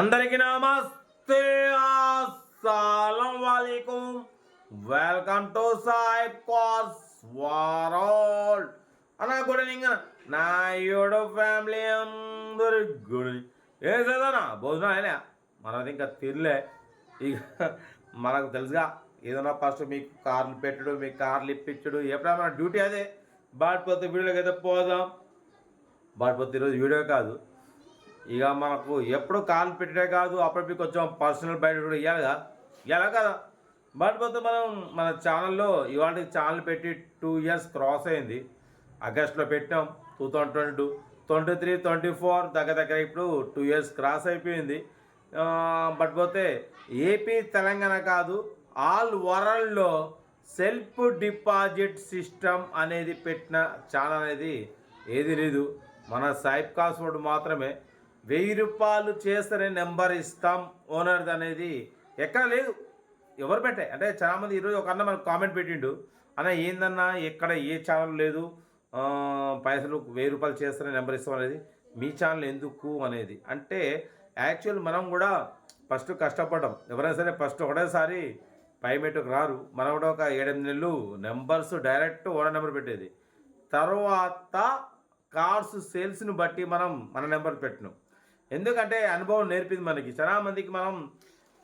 అందరికీ నమస్తే అస్సలం వాలేకుం welcome to Saib cars world. అన్న గుడ్ ఈవినింగ్ నా యూడు ఫ్యామిలీ అందరి గుడ్ ఏం చదవనా భోజనం అయినా మనది ఇంకా తిరలే ఇక మనకు తెలుసుగా ఏదైనా ఫస్ట్ మీకు కార్లు పెట్టడు మీకు కార్లు ఇప్పించడు ఎప్పుడైనా మన డ్యూటీ అదే. బాడిపోతే వీడియోకి అయితే పోదాం. బాడిపోతే ఈరోజు వీడియో కాదు. ఇక మనకు ఎప్పుడు కాల్ పెట్టడే కాదు అప్పటికి కొంచెం పర్సనల్ బయట కూడా ఇవ్వాలిగా ఇవ్వాలి కదా? బట్ పోతే మనం మన ఛానల్లో ఇవాళ ఛానల్ పెట్టి టూ ఇయర్స్ క్రాస్ అయింది. ఆగస్ట్లో పెట్టాం two thousand twenty two twenty three twenty four దగ్గర దగ్గర ఇప్పుడు టూ ఇయర్స్ క్రాస్ అయిపోయింది. బట్ పోతే ఏపీ తెలంగాణ కాదు ఆల్ వరల్డ్లో సెల్ఫ్ డిపాజిట్ సిస్టమ్ అనేది పెట్టిన ఛానల్ అనేది ఏది లేదు. మన సైప్ కాస్వర్డ్ మాత్రమే. వెయ్యి రూపాయలు చేస్తేనే నెంబర్ ఇస్తాం. ఓనర్ది అనేది ఎక్కడ లేదు. ఎవరు పెట్టే? అంటే చాలామంది ఈరోజు ఒక అన్న మనకు కామెంట్ పెట్టిండు. అన్న ఏందన్నా? ఎక్కడ? ఏ ఛానల్ లేదు. పైసలు వెయ్యి రూపాయలు చేస్తేనే నెంబర్ ఇస్తాం అనేది మీ ఛానల్ ఎందుకు అనేది. అంటే యాక్చువల్ మనం కూడా ఫస్ట్ కష్టపడడం. ఎవరైనా సరే ఫస్ట్ ఒకటేసారి పైమెట్టుకు రారు. మనం కూడా ఒక ఏడెనిమిది నెలలు నెంబర్స్ డైరెక్ట్ ఓనర్ నెంబర్ పెట్టేది. తర్వాత కార్స్ సేల్స్ని బట్టి మనం మన నెంబర్ పెట్టినాం. ఎందుకంటే అనుభవం నేర్పింది మనకి. చాలా మందికి మనం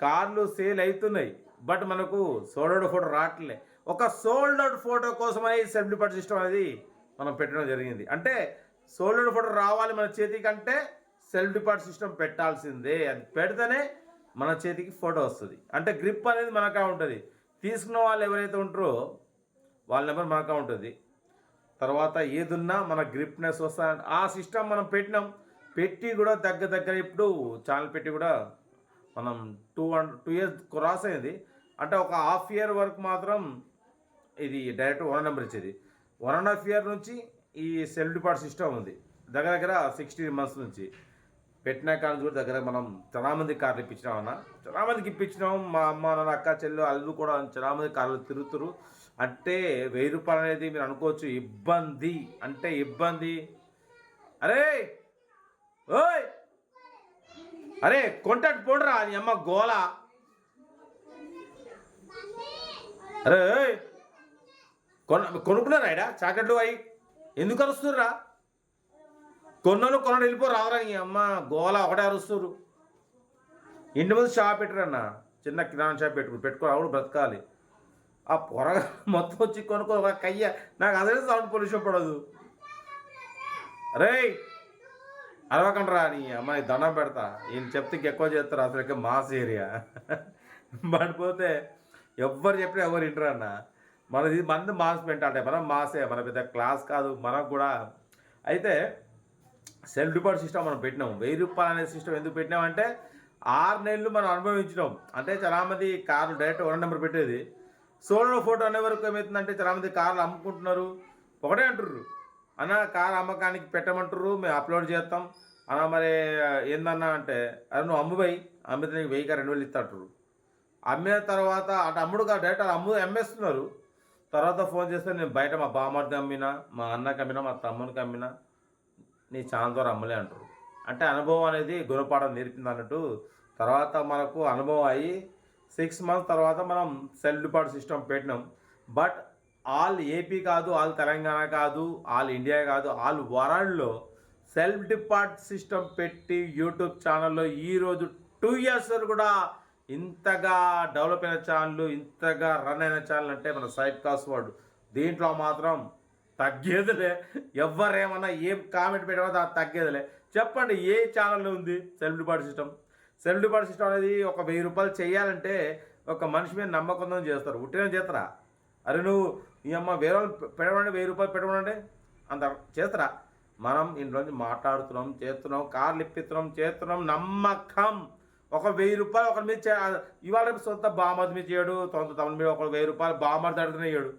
కార్లు సేల్ అవుతున్నాయి బట్ మనకు సోల్డ్ ఫోటో రావట్లే. ఒక సోల్డ్ అవుట్ ఫోటో కోసమని సెల్ఫ్ డిపార్ట్ సిస్టమ్ అనేది మనం పెట్టడం జరిగింది. అంటే సోల్డ్ అవుట్ ఫోటో రావాలి మన చేతికి అంటే సెల్ఫ్ డిపార్ట్ సిస్టమ్ పెట్టాల్సిందే. అది పెడితేనే మన చేతికి ఫోటో వస్తుంది. అంటే గ్రిప్ అనేది మనకా ఉంటుంది తీసుకున్న వాళ్ళు ఎవరైతే ఉంటారో వాళ్ళ నెంబర్ మనకా ఉంటుంది తర్వాత ఏదున్నా మన గ్రిప్నెస్ వస్తా ఆ సిస్టమ్ మనం పెట్టినాం. పెట్టి కూడా దగ్గర దగ్గర ఇప్పుడు ఛానల్ పెట్టి కూడా మనం టూ టూ ఇయర్స్ క్రాస్ అయింది. అంటే ఒక హాఫ్ ఇయర్ వరకు మాత్రం ఇది డైరెక్ట్ వన్ నెంబర్ ఇచ్చేది. వన్ అండ్ హాఫ్ ఇయర్ నుంచి ఈ సెల్ఫ్ డిపార్ట్ సిస్టమ్ ఉంది. దగ్గర దగ్గర సిక్స్టీన్ మంత్స్ నుంచి. పెట్టిన కార్డు కూడా దగ్గర మనం చాలామంది కార్లు ఇప్పించినాం అన్న చాలా మందికి ఇప్పించినాం. మా అమ్మ నాన్న అక్క చెల్లు అల్లు కూడా చాలామంది కార్లు తిరుగుతురు. అంటే వెయ్యి రూపాయలు అనేది మీరు అనుకోవచ్చు ఇబ్బంది. అంటే ఇబ్బంది. అరే ఓయ్! అరే కొంటాడు పోండ్రా నీ అమ్మ గోల. అరే ఓయ్! కొన కొనుక్కున్నారా ఇడా చాకెట్లు అయి. ఎందుకు అరుస్తుర్రా? కొన్నోళ్ళు కొనడు వెళ్ళిపో రావరా నీ అమ్మ గోల ఒకటే అరుస్తురు ఇంటి ముందు షాప్ పెట్టరన్న. చిన్న కిరాణా షాప్ పెట్టుకుని పెట్టుకో ఆవిడ బ్రతకాలి. ఆ పొరగా మొత్తం వచ్చి కొనుక్కో ఒక కయ్య. నాకు అదే సౌండ్ పొల్యూషన్ పడదు. రే అరవకండి రా నీ అమ్మాయి దండం పెడతా. ఈయన చెప్తే ఎక్కువ చేస్తారు అసలు మాస్ ఏరియా. పడిపోతే ఎవ్వరు చెప్పినా ఎవరు వింటారు అన్న. మనది మంది మాస్ అంటే మనం మాసే మన పెద్ద క్లాస్ కాదు మనకు కూడా. అయితే సెల్ఫ్ డిపాజిట్ సిస్టమ్ మనం పెట్టినాం. వెయ్యి రూపాయలు అనే సిస్టమ్ ఎందుకు పెట్టినామంటే ఆరు నెలలు మనం అనుభవించినాం. అంటే చాలామంది కార్లు డైరెక్ట్ వన్ నెంబర్ పెట్టేది. సోలో ఫోటో అనే వరకు ఏమవుతుందంటే చాలామంది కార్లు అమ్ముకుంటున్నారు. ఒకటే అంటుర్రు. అన్న కార్ అమ్మకానికి పెట్టమంటారు మేము అప్లోడ్ చేస్తాం. అన్న మరి ఏందన్నా అంటే అరే నువ్వు అమ్ముపోయి అమ్మితే నీకు వెయ్యికి రెండు వేలు ఇస్తాడు అమ్మిన తర్వాత అటు అమ్ముడుగా డైరెక్ట్ అమ్ము అమ్మేస్తున్నారు. తర్వాత ఫోన్ చేస్తే నేను బయట మా బామ్మడికి అమ్మినా మా అన్నకి అమ్మినా మా తమ్మునికి అమ్మినా నీ ఛానల్ ద్వారా అమ్మలే అంటారు అంటే అనుభవం అనేది గుణపాఠం నేర్పింది అన్నట్టు. తర్వాత మనకు అనుభవం అయ్యి సిక్స్ మంత్స్ తర్వాత మనం సెల్ డిపాజిట్ సిస్టమ్ పెట్టినాం. బట్ ఆల్ ఏపీ కాదు ఆల్ తెలంగాణ కాదు ఆల్ ఇండియా కాదు ఆల్ వరల్డ్లో సెల్ఫ్ డిపార్ట్ సిస్టమ్ పెట్టి యూట్యూబ్ ఛానల్లో ఈరోజు టూ ఇయర్స్ కూడా ఇంతగా డెవలప్ అయిన ఛానల్ ఇంతగా రన్ అయిన ఛానల్ అంటే మన సైట్ కాస్వర్డ్ దీంట్లో మాత్రం తగ్గేదిలే. ఎవరేమన్నా ఏం కామెంట్ పెట్టమో అది తగ్గేదిలే. చెప్పండి ఏ ఛానల్లో ఉంది self depart system? Self depart system అనేది ఒక వెయ్యి రూపాయలు చేయాలంటే ఒక మనిషి మీద నమ్మకంతో చేస్తారు. ఉట్టిన చేస్తారా? అరే నువ్వు ఈ అమ్మ వేరే వాళ్ళు పెట్టమంటే వెయ్యి రూపాయలు పెట్టమంటే అంత చేస్తారా? మనం ఇంట్లోంచి మాట్లాడుతున్నాం చేస్తున్నాం కార్లు ఇప్పిస్తున్నాం చేస్తున్నాం నమ్మకం. ఒక వెయ్యి రూపాయలు ఒకరి మీద చే- ఇవాళ సొంత బామర్ది మీద చేయడు సొంత తమ మీద ఒక వెయ్యి రూపాయలు బామర్ది అడుగుతూనే చేయడు.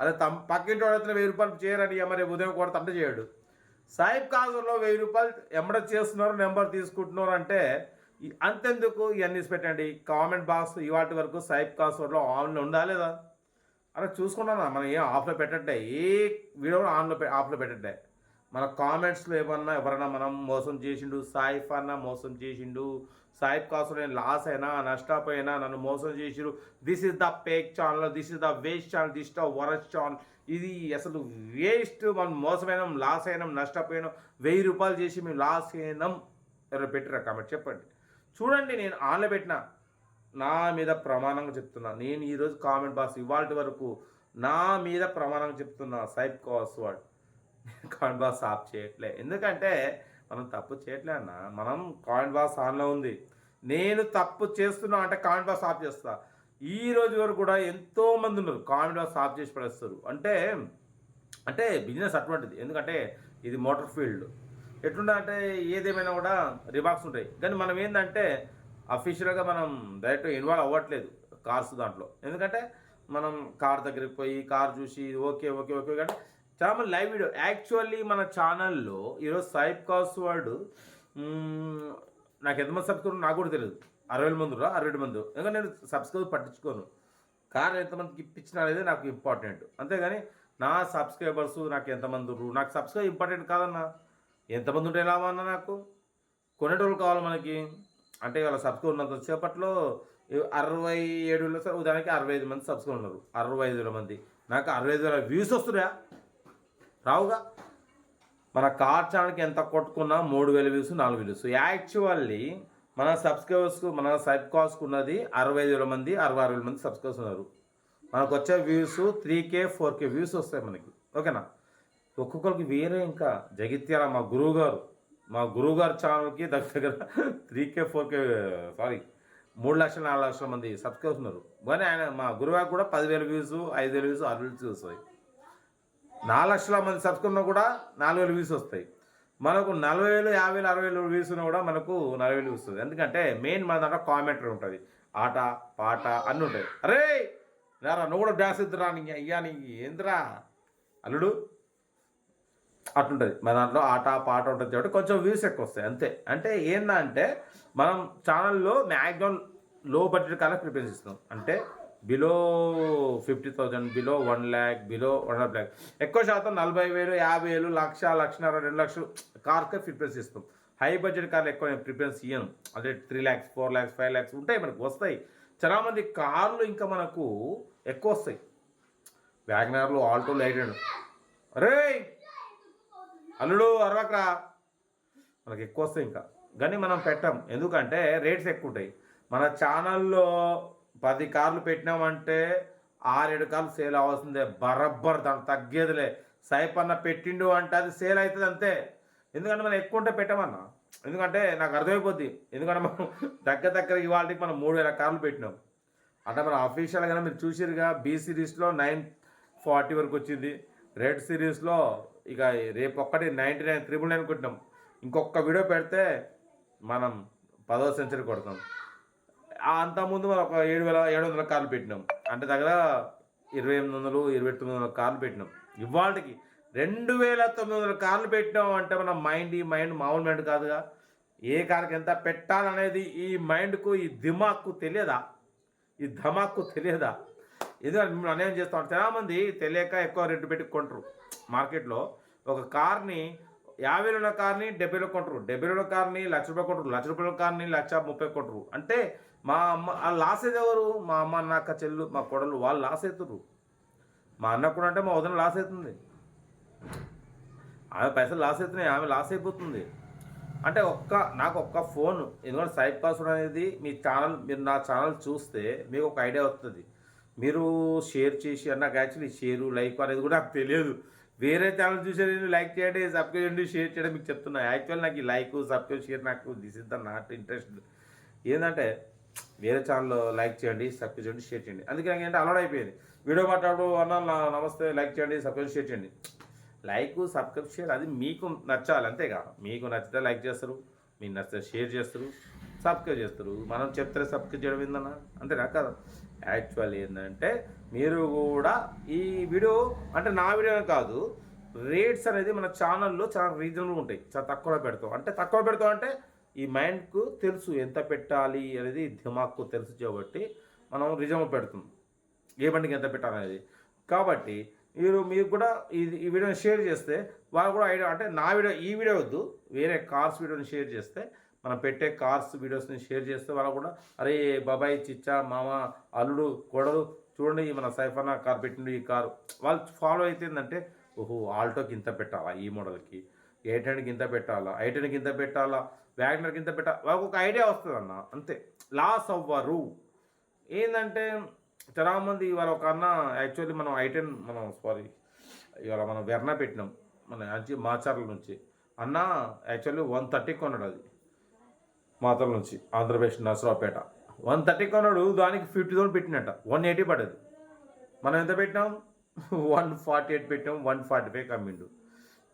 అదే తమ పక్కింటి వాడు వెయ్యి రూపాయలు చేయరని మరి ఉదయం కూడా తంట చేయడు. సాయిబ్ కాజులో వెయ్యి రూపాయలు ఎమ్మడ చేస్తున్నారు నెంబర్ తీసుకుంటున్నారు అంటే అంతెందుకు ఇవన్నీ పెట్టండి. కామెంట్ బాక్స్ ఇవాటి వరకు సాయిబ్ కాజులో ఆన్లో ఉందా లేదా? అరే చూసుకున్నానా మనం ఏం ఆఫ్లో పెట్టట్లే ఏ వీడియో కూడా ఆన్లో ఆఫ్లో పెట్టట్లే. మన కామెంట్స్లో ఏమన్నా ఎవరైనా మనం మోసం చేసిండు సాయిఫ్ అన్న మోసం చేసిండు సాయిఫ్ కాసు నేను లాస్ అయినా నష్టపోయినా నన్ను మోసం చేసిరు this is the fake channel this is the waste channel this the worst channel. ఇది అసలు వేస్ట్ మనం మోసమైనాం లాస్ అయినాం నష్టపోయినాం వెయ్యి రూపాయలు చేసి మేము లాస్ అయినాం. ఎవరు పెట్టిరా కామెంట్? చెప్పండి. చూడండి నేను ఆన్లో పెట్టిన. నా మీద ప్రమాణంగా చెప్తున్నా. నేను ఈరోజు కామెంట్ బాక్స్ ఇవాళ వరకు నా మీద ప్రమాణంగా చెప్తున్నా Saib cars world. Comment box off చేయట్లే. ఎందుకంటే మనం తప్పు చేయట్లే అన్న. మనం కామెంట్ బాక్స్ ఆన్లో ఉంది. నేను తప్పు చేస్తున్నా అంటే కామెంట్ బాక్స్ ఆఫ్ చేస్తా. ఈ రోజు వరకు కూడా ఎంతో మంది ఉన్నారు కామెంట్ బాక్స్ ఆఫ్ చేసి పడేస్తారు. అంటే అంటే బిజినెస్ అటువంటిది. ఎందుకంటే ఇది మోటార్ ఫీల్డ్. ఎట్లుండే అంటే ఏదేమైనా కూడా రిమార్క్స్ ఉంటాయి. కానీ మనం ఏంటంటే అఫీషియల్గా మనం డైరెక్ట్ ఇన్వాల్వ్ అవ్వట్లేదు కార్స్ దాంట్లో. ఎందుకంటే మనం కార్ దగ్గరికి పోయి కార్ చూసి ఓకే ఓకే ఓకే కానీ చాలా మంది లైవ్ వీడియో యాక్చువల్లీ మన ఛానల్లో ఈరోజు సైబ్ కాస్ వర్డ్ నాకు ఎంతమంది సబ్స్క్రైబర్ నాకు కూడా తెలియదు. అరవై వేల మంది అరవై ఏడు మంది. ఎందుకంటే నేను సబ్స్క్రైబ్ పట్టించుకోను. కార్ ఎంతమందికి ఇప్పించిన అనేది నాకు ఇంపార్టెంట్ అంతేగాని నా సబ్స్క్రైబర్స్ నాకు ఎంతమంది ఉర్రు నాకు సబ్స్క్రైబ్ ఇంపార్టెంట్ కాదన్నా. ఎంతమంది ఉంటే ఎలా అన్నా నాకు? కొనేటోళ్ళు కావాలి మనకి. అంటే వాళ్ళ సబ్స్క్రై ఉన్నంత సేపట్లో అరవై ఏడు వేల సార్ ఉదాహరణకి అరవై ఐదు మంది సబ్స్క్రై ఉన్నారు. అరవై ఐదు వేల మంది. నాకు అరవై ఐదు వేల వ్యూస్ వస్తున్నాయా? రావుగా? మన కార్ ఛానల్కి ఎంత కొట్టుకున్నా మూడు వేల వ్యూస్ నాలుగు వ్యూస్. యాక్చువల్లీ మన సబ్స్క్రైబర్స్కు మన సబ్ కాస్ట్కు ఉన్నది అరవై ఐదు వేల మంది అరవై ఆరు వేల మంది సబ్స్క్రైబర్స్ ఉన్నారు. మనకు వచ్చే views three K four K views వస్తాయి మనకి. ఓకేనా? ఒక్కొక్కరికి వేరే ఇంకా జగిత్యాల మా గురువు గారు మా గురువుగారి ఛానల్కి దగ్గర దగ్గర three K four K sorry మూడు లక్షల నాలుగు లక్షల మంది సబ్స్క్రైబర్స్ ఉన్నారు కానీ ఆయన మా గురువుగారు కూడా పదివేల వ్యూస్ ఐదు వేల వ్యూస్ ఆరు వేల వ్యూస్ వస్తాయి నాలుగు లక్షల మంది సబ్స్క్రైబ్ కూడా నాలుగు వేలు వ్యూస్ వస్తాయి మనకు నలభై వేలు యాభై వేలు అరవై వేలు వ్యూస్ ఉన్నా కూడా మనకు నలభై వేలు వస్తుంది ఎందుకంటే మెయిన్ మన దాంట్లో కామెంటరీ ఉంటుంది ఆట పాట అన్నీ ఉంటాయి అరే రారా నువ్వు కూడా డ్యాన్స్ ఇద్దురా నీ అయ్యా నీ ఏంద్రా అల్లుడు అట్లుంటుంది. మన దాంట్లో ఆట పాట ఉంటుంది కాబట్టి కొంచెం వ్యూస్ ఎక్కువ వస్తాయి అంతే. అంటే ఏంటంటే మనం ఛానల్లో మ్యాక్సిమం లో బడ్జెట్ కల్లా ప్రిపేర్ ఇస్తాం అంటే below fifty thousand below one lakh below one half lakh. ఎక్కువ శాతం నలభై వేలు యాభై వేలు లక్ష లక్షన్నర రెండు లక్షలు కార్కే ప్రిఫరెన్స్ ఇస్తాం హై బడ్జెట్ కార్లు ఎక్కువ నేను ప్రిఫరెన్స్ ఇయ్యను అంటే three lakhs four lakhs five lakhs ఉంటాయి మనకు వస్తాయి. చాలామంది కార్లు ఇంకా మనకు ఎక్కువ వస్తాయి. వ్యాగనార్లు ఆల్టో లైట్ అరే అల్లుడు అరవకరా. మనకి ఎక్కువ వస్తాయి ఇంకా. కానీ మనం పెట్టాం. ఎందుకంటే రేట్స్ ఎక్కువ ఉంటాయి. మన ఛానల్లో పది కార్లు పెట్టినామంటే ఆరేడు కార్లు సేల్ అవ్వాల్సిందే. బరబ్బర్ దానికి తగ్గేదిలే. సైప్ అన్న పెట్టిండు అంటే అది సేల్ అవుతుంది అంతే. ఎందుకంటే మనం ఎక్కువ ఉంటే పెట్టమన్నా. ఎందుకంటే నాకు అర్థమైపోద్ది. ఎందుకంటే మనం దగ్గర దగ్గర ఇవాళకి మనం మూడు వేల కార్లు పెట్టినాం. అంటే మన అఫీషియల్గా మీరు చూసిరుగా బీ సిరీస్లో నైన్ ఫార్టీ వరకు వచ్చింది. రెడ్ సిరీస్లో ఇక రేపు ఒక్కటి నైంటీ నైన్ త్రిబుల్ నైన్ కొట్టినాం. ఇంకొక వీడియో పెడితే మనం పదో సెంచరీ కొడతాం. అంతకుముందు మనం ఒక ఏడు వేల ఏడు వందల కార్లు పెట్టినాం. అంటే దగ్గర ఇరవై ఎనిమిది వందలు ఇరవై తొమ్మిది వందల కార్లు పెట్టినాం. ఇవాళకి రెండు వేల తొమ్మిది వందల కార్లు పెట్టినాం అంటే మన మైండ్ ఈ మైండ్ మామూలు మైండ్ కాదుగా. ఏ కార్కి ఎంత పెట్టాలనేది ఈ మైండ్కు ఈ దిమాక్కు తెలియదా? ఈ ధమాక్కు తెలియదా? ఎందుకంటే మేము అన్యాయం చేస్తాం. చాలామంది తెలియక ఎక్కువ రేటు పెట్టి కొంటారు. మార్కెట్లో ఒక కార్ని యాభై ఉన్న కార్ని డెబ్బై వేలు కొంటారు. డెబ్బై కార్ని లక్ష రూపాయలు కొంటారు. లక్ష రూపాయల కార్ని లక్ష ముప్పై కొంటారు. అంటే మా అమ్మ ఆ లాస్ అయితే ఎవరు మా అమ్మ నాక్క చెల్లు మా కొడలు వాళ్ళు లాస్ అవుతారు మా అన్న కూడా అంటే మా వదిన లాస్ అవుతుంది ఆమె పైసలు లాస్ అవుతున్నాయి ఆమె లాస్ అయిపోతుంది. అంటే ఒక్క నాకు ఒక్క ఫోన్. ఎందుకంటే సైడ్ పాస్వర్డ్ అనేది మీ ఛానల్ మీరు నా ఛానల్ చూస్తే మీకు ఒక ఐడియా వస్తుంది మీరు షేర్ చేసి నాకు యాక్చువల్లీ షేరు లైక్ అనేది కూడా నాకు తెలియదు. వేరే ఛానల్ చూసే లైక్ చేయండి సబ్స్క్రైబ్ చేయండి షేర్ చేయడం మీకు చెప్తున్నా. యాక్చువల్ నాకు ఈ లైక్ సబ్స్క్రైబ్ షేర్ నాకు this is the not interest ఏంటంటే వేరే ఛానల్లో లైక్ చేయండి సబ్స్క్రైబ్ చేయండి షేర్ చేయండి. అందుకే నాకు ఏంటంటే అలవాటు అయిపోయింది. వీడియో మాట్లాడు అన్న నమస్తే లైక్ చేయండి సబ్స్క్రైబ్ షేర్ చేయండి. లైక్ సబ్స్క్రైబ్ షేర్ అది మీకు నచ్చాలి అంతేగా. మీకు నచ్చితే లైక్ చేస్తారు మీకు నచ్చితే షేర్ చేస్తారు సబ్స్క్రైబ్ చేస్తారు. మనం చెప్తే సబ్స్క్రైబ్ చేయడం ఏందన్నా? అంతేనా? కదా. యాక్చువల్ ఏంటంటే మీరు కూడా ఈ వీడియో అంటే నా వీడియో కాదు రేట్స్ అనేది మన ఛానల్లో చాలా రీజనబుల్ ఉంటాయి చాలా తక్కువలో పెడతాం. అంటే తక్కువ పెడతాం అంటే ఈ మైండ్కు తెలుసు ఎంత పెట్టాలి అనేది దిమాగ్కు తెలుసు కాబట్టి మనం రీజనబుల్ పెడుతుంది ఏ బండికి ఎంత పెట్టాలనేది కాబట్టి మీరు మీకు కూడా ఇది ఈ వీడియోని షేర్ చేస్తే వాళ్ళు కూడా ఐడియా అంటే నా వీడియో ఈ వీడియో వద్దు వేరే కార్స్ వీడియోని షేర్ చేస్తే మనం పెట్టే కార్స్ వీడియోస్ని షేర్ చేస్తే వాళ్ళు కూడా అరే బాబాయ్ చిచ్చా మామ అల్లుడు కొడలు చూడండి మన సైఫానా కార్ పెట్టిండు ఈ కారు. వాళ్ళు ఫాలో అయితే ఓహో ఆల్టోకి ఇంత పెట్టాలా ఈ మోడల్కి? ఎయిట్ హండ్రెడ్కి ఇంత పెట్టాలా? ఎయిట్ హండ్రెడ్కి ఇంత పెట్టాలా? వ్యాగనర్కి ఇంత పెట్టాలా వాళ్ళకి ఒక ఐడియా వస్తుంది అన్న అంతే. లాస్ అవ్వరు. ఏంటంటే చాలామంది ఇవాళ ఒక అన్న యాక్చువల్లీ మనం ఐటెన్ మనం సారీ ఇవాళ మనం వెర్నా పెట్టినాం మన మంచి మాచార్ల నుంచి. అన్న యాక్చువల్లీ వన్ థర్టీ కొన్నాడు అది. మాతల నుంచి ఆంధ్రప్రదేశ్ నసరావుపేట వన్ థర్టీ కొన్నాడు దానికి ఫిఫ్టీ థౌసండ్ పెట్టినట్ట. వన్ ఎయిటీ పడ్డది. మనం ఎంత పెట్టినాం? వన్ ఫార్టీ ఎయిట్ పెట్టాం వన్ ఫార్టీ ఫైవ్ కమ్మిండు.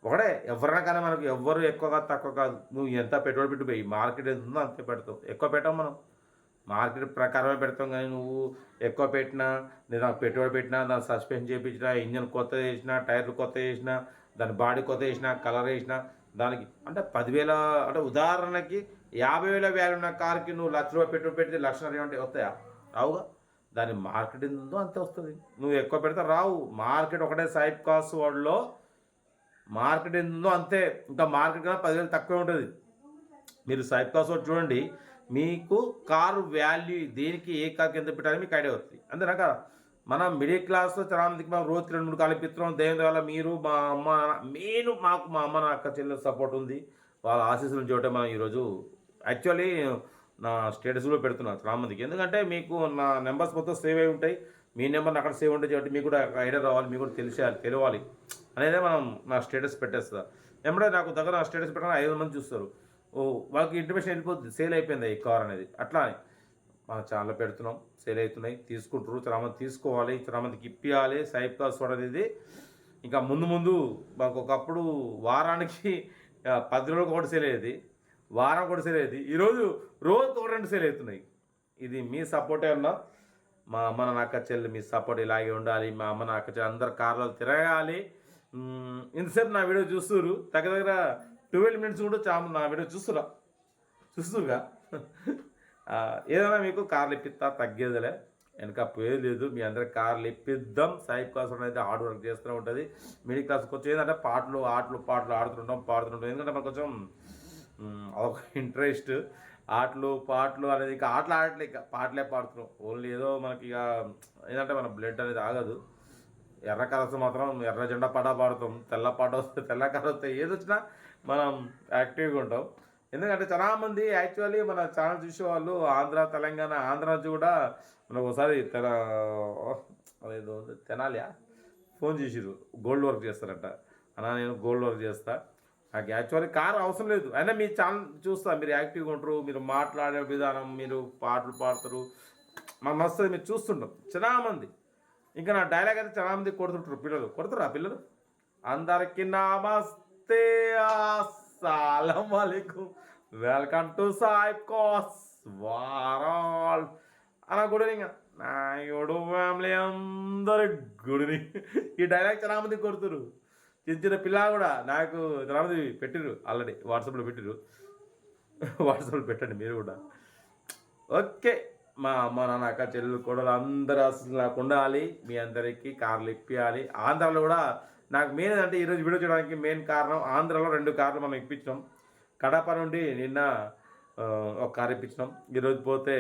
ఒకటే ఎవరైనా కానీ మనకు ఎవ్వరు ఎక్కువగా తక్కువ కాదు. నువ్వు ఎంత పెట్టుబడి పెట్టి పోయి మార్కెట్ ఎంత ఉందో అంతే పెడతావు. ఎక్కువ పెట్టాం మనం. మార్కెట్ ప్రకారమే పెడతాం కానీ నువ్వు ఎక్కువ పెట్టినా నేను పెట్టుబడి పెట్టినా దాని సస్పెన్స్ చేయించినా ఇంజన్ కొత్త చేసినా టైర్లు కొత్త చేసినా దాని బాడీ కొత్త చేసినా కలర్ వేసినా దానికి అంటే పదివేల అంటే ఉదాహరణకి యాభై వేల వ్యాల్యూ ఉన్న కార్కి నువ్వు లక్ష రూపాయలు పెట్టుబడి పెడితే లక్ష అంటే వస్తాయా? రావుగా. దాని మార్కెట్ ఎంత ఉందో అంతే వస్తుంది? నువ్వు ఎక్కువ పెడితే రావు. మార్కెట్ ఒకటే సైడ్ కాస్ట్ వాళ్ళలో మార్కెట్ ఎంత ఉందో అంతే? ఇంకా మార్కెట్ కన్నా పదివేలు తక్కువే ఉంటుంది. మీరు సైబ్ కాస్ట్ వాడు చూడండి. మీకు కారు వాల్యూ దేనికి ఏ కార్కి ఎంత పెట్టాలని మీకు ఐడియా వస్తుంది. అంతేనా కదా? మనం మిడిల్ క్లాస్లో చాలా మందికి మనం రోజుకి రెండు మూడు కలిపిస్తున్నాం దేవుని వల్ల మీరు మా అమ్మ మెయిన్ మాకు మా అమ్మ నా అక్క చెల్లెల సపోర్ట్ ఉంది. వాళ్ళ ఆశీస్సులు చూడటం మనం ఈరోజు యాక్చువల్లీ నా స్టేటస్లో పెడుతున్నాను చాలా మందికి ఎందుకంటే మీకు నా నెంబర్స్ మొత్తం సేవ్ అయి ఉంటాయి. మీ నెంబర్ అక్కడ సేవ్ ఉంటాయి కాబట్టి మీకు కూడా ఐడియా రావాలి మీకు కూడా తెలిసేయాలి తెలియాలి అనేది మనం నా స్టేటస్ పెట్టేస్తా. ఎమ్మడే నాకు దగ్గర నా స్టేటస్ పెట్టాలని ఐదు మంది చూస్తారు. ఓ వాళ్ళకి ఇంటిమేషన్ వెళ్ళిపోతుంది సేల్ అయిపోయింది ఈ కార్ అనేది. అట్లా అని మన ఛానల్ పెడుతున్నాం సేల్ అవుతున్నాయి తీసుకుంటారు చాలా మంది తీసుకోవాలి చాలా మందికి ఇప్పియాలి సైప్ కాస్ అనేది ఇంకా ముందు ముందు మాకు ఒకప్పుడు వారానికి పది రోజులకు ఒకటి సేల్ అయ్యేది. వారం కూడా సేల్ అయ్యేది. ఈరోజు రోజు ఒక రెండు సేల్ అవుతున్నాయి. ఇది మీ సపోర్టే ఉన్నా మా అమ్మ నా అక్క చెల్లి మీ సపోర్ట్ ఇలాగే ఉండాలి. మా అమ్మ నా అక్క చెల్లి అందరు కార్లో తిరగాలి. ఇంతసేపు నా వీడియో చూస్తున్నారు దగ్గర దగ్గర ట్వెల్వ్ మినిట్స్ కూడా చాము నా వీడియో చూస్తురా చూస్తురుగా ఏదైనా మీకు కార్లు ఇప్పిస్తా తగ్గేదిలే. వెనక పోయేది లేదు. మీ అందరికి కార్లు ఇప్పిద్దాం. సైడ్ క్లాస్ అనేది హార్డ్ వర్క్ చేస్తూనే ఉంటుంది. మిడిల్ క్లాస్కి వచ్చి ఏంటంటే పాటలు ఆటలు పాటలు ఆడుతుంటాం పాడుతుంటాం. ఎందుకంటే మనకు కొంచెం అదొక ఇంట్రెస్ట్. ఆటలు పాటలు అనేది ఇక ఆటలు ఆడట్లే ఇక పాటలే పాడుతున్నాం. ఓన్లీ ఏదో మనకి ఇక ఏంటంటే మన బ్లడ్ అనేది ఆగదు. ఎర్ర కలర్ వస్తే మాత్రం ఎర్ర జెండా పాట పాడుతాం. తెల్ల పాట వస్తే తెల్ల కలర్ వస్తే ఏది వచ్చినా మనం యాక్టివ్గా ఉంటాం. ఎందుకంటే చాలామంది యాక్చువల్లీ మన ఛానల్ చూసేవాళ్ళు ఆంధ్ర తెలంగాణ ఆంధ్ర నుంచి కూడా మనకు ఒకసారి తెల అదేదో తెనాలియా? ఫోన్ చేసిర్రు. గోల్డ్ వర్క్ చేస్తారంట. అన్నా నేను గోల్డ్ వర్క్ చేస్తాను నాకు యాక్చువల్లీ కార్ అవసరం లేదు. అయినా మీ ఛానల్ చూస్తా మీరు యాక్టివ్గా ఉంటారు మీరు మాట్లాడే విధానం మీరు పాటలు పాడతారు. మాకు వస్తుంది మీరు చూస్తుంటాం. చాలామంది ఇంకా నా డైలాగ్ అయితే చాలామంది కొడుతుంటారు పిల్లలు. కొడతారు ఆ పిల్లలు? అందరికి నమస్తే అస్సలం వాలేకుం welcome to Saib cars world. అలా గుడి ఇంకా నా యోడు ఫ్యామిలీ అందరి గుడిని ఈ డైలాగ్ చాలామంది కొడుతురు. చిన్న చిన్న పిల్ల కూడా నాకు చాలా పెట్టిరు ఆల్రెడీ వాట్సాప్లో పెట్టిరు వాట్సాప్లో పెట్టండి మీరు కూడా. ఓకే మా అమ్మ నాన్న అక్క చెల్లెలు కూడా అందరూ అసలు నాకు ఉండాలి. మీ అందరికీ కార్లు ఇప్పించాలి ఆంధ్రాలో కూడా నాకు మెయిన్ అంటే ఈరోజు వీడియో చేయడానికి మెయిన్ కారణం ఆంధ్రాలో రెండు కార్లు మనం ఇప్పించినాం. కడప నుండి నిన్న ఒక కార్ ఇప్పించినాం. ఈరోజు పోతే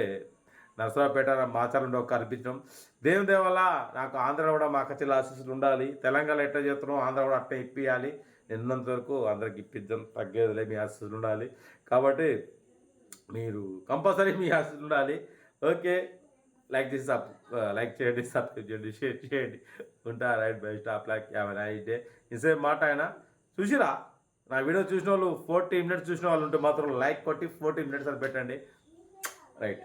నరసరావుపేట మాచారంలో కనిపించడం. ఒక దేవుని దేవల్ల నాకు ఆంధ్ర కూడా మా కచ్చిల ఆశీస్సులు ఉండాలి. తెలంగాణ ఎట్లా చేస్తున్నాం ఆంధ్ర కూడా అట్లా ఇప్పించాలి నిన్నంత వరకు అందరికి ఇప్పిద్దాం తగ్గేదిలే మీ ఆశీస్సులు ఉండాలి. కాబట్టి మీరు కంపల్సరీ మీ ఆశలు ఉండాలి. ఓకే. లైక్ చేసి సబ్ లైక్ చేయండి సబ్స్క్రైబ్ చేయండి షేర్ చేయండి. ఉంటా రైట్ బై స్టాప్ లైక్ యాభై నైట్ డే. ఇంతసేపు మాట ఆయన. చూసిరా? నా వీడియో చూసిన వాళ్ళు ఫోర్టీ మినిట్స్ చూసిన వాళ్ళు ఉంటే మాత్రం లైక్ కొట్టి ఫోర్టీ మినిట్స్ అని పెట్టండి. రైట్.